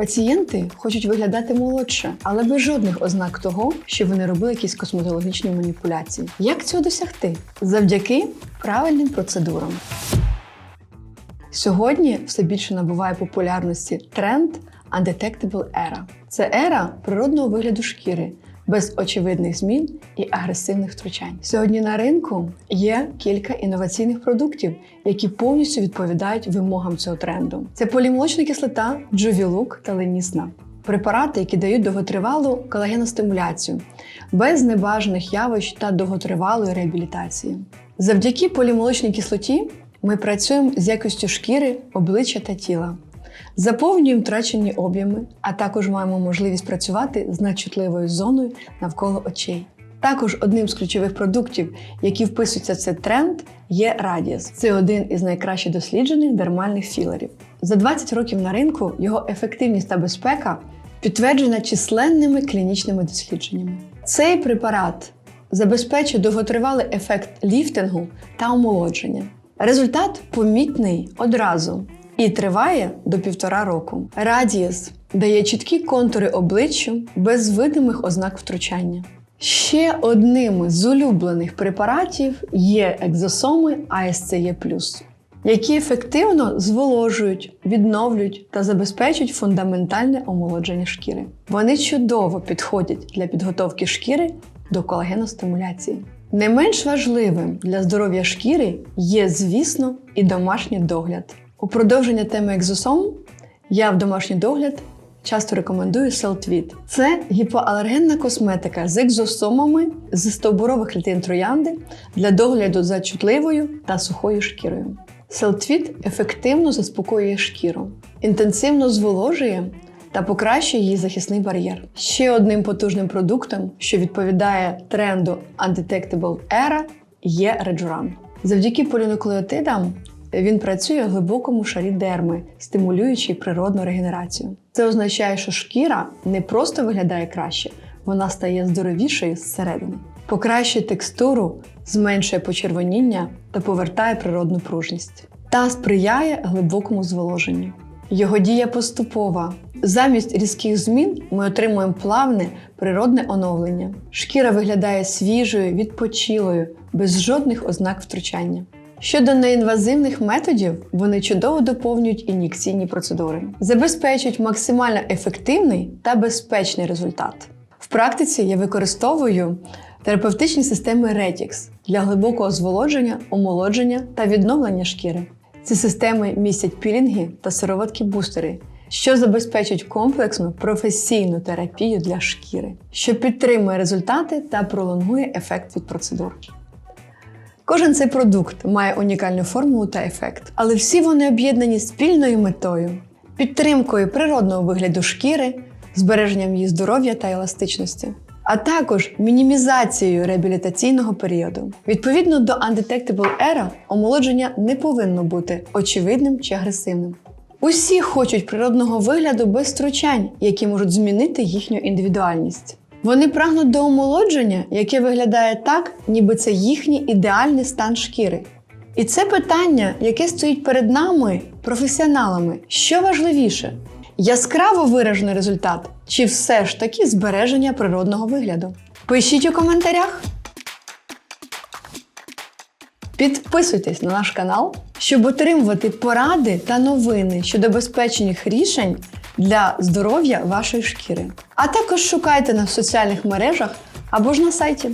Пацієнти хочуть виглядати молодше, але без жодних ознак того, що вони робили якісь косметологічні маніпуляції. Як цього досягти? Завдяки правильним процедурам. Сьогодні все більше набуває популярності тренд Undetectable Era. Це ера природного вигляду шкіри, без очевидних змін і агресивних втручань. Сьогодні на ринку є кілька інноваційних продуктів, які повністю відповідають вимогам цього тренду. Це полімолочна кислота, Джувілук та Ленісна. Препарати, які дають довготривалу колагеностимуляцію, без небажаних явищ та довготривалої реабілітації. Завдяки полімолочній кислоті ми працюємо з якістю шкіри, обличчя та тіла. Заповнюємо втрачені об'єми, а також маємо можливість працювати з надчутливою зоною навколо очей. Також одним з ключових продуктів, які вписуються в цей тренд, є Радіс. Це один із найкраще досліджених дермальних філерів. За 20 років на ринку його ефективність та безпека підтверджена численними клінічними дослідженнями. Цей препарат забезпечує довготривалий ефект ліфтингу та омолодження. Результат помітний одразу і триває до півтора року. Радієс дає чіткі контури обличчю без видимих ознак втручання. Ще одним з улюблених препаратів є екзосоми ASCE+, які ефективно зволожують, відновлюють та забезпечують фундаментальне омолодження шкіри. Вони чудово підходять для підготовки шкіри до колагеностимуляції. Не менш важливим для здоров'я шкіри є, звісно, і домашній догляд. У продовження теми екзосом я в домашній догляд часто рекомендую Селтвіт. Це гіпоалергенна косметика з екзосомами з стовбурових клітин троянди для догляду за чутливою та сухою шкірою. Селтвіт ефективно заспокоює шкіру, інтенсивно зволожує та покращує її захисний бар'єр. Ще одним потужним продуктом, що відповідає тренду Undetectable Era, є Rejuran. Завдяки полінуклеотидам він працює в глибокому шарі дерми, стимулюючи природну регенерацію. Це означає, що шкіра не просто виглядає краще, вона стає здоровішою зсередини. Покращує текстуру, зменшує почервоніння та повертає природну пружність. Та сприяє глибокому зволоженню. Його дія поступова. Замість різких змін ми отримуємо плавне природне оновлення. Шкіра виглядає свіжою, відпочилою, без жодних ознак втручання. Щодо неінвазивних методів, вони чудово доповнюють ін'єкційні процедури, забезпечують максимально ефективний та безпечний результат. В практиці я використовую терапевтичні системи Retix для глибокого зволодження, омолодження та відновлення шкіри. Ці системи містять пілінги та сироваткі бустери, що забезпечують комплексну професійну терапію для шкіри, що підтримує результати та пролонгує ефект від процедур. Кожен цей продукт має унікальну формулу та ефект, але всі вони об'єднані спільною метою підтримкою природного вигляду шкіри, збереженням її здоров'я та еластичності, а також мінімізацією реабілітаційного періоду. Відповідно до Undetectable Era, омолодження не повинно бути очевидним чи агресивним. Усі хочуть природного вигляду без втручань, які можуть змінити їхню індивідуальність. Вони прагнуть до омолодження, яке виглядає так, ніби це їхній ідеальний стан шкіри. І це питання, яке стоїть перед нами, професіоналами, що важливіше: яскраво виражений результат, чи все ж таки збереження природного вигляду? Пишіть у коментарях. Підписуйтесь на наш канал, щоб отримувати поради та новини щодо безпечних рішень для здоров'я вашої шкіри. А також шукайте нас в соціальних мережах або ж на сайті.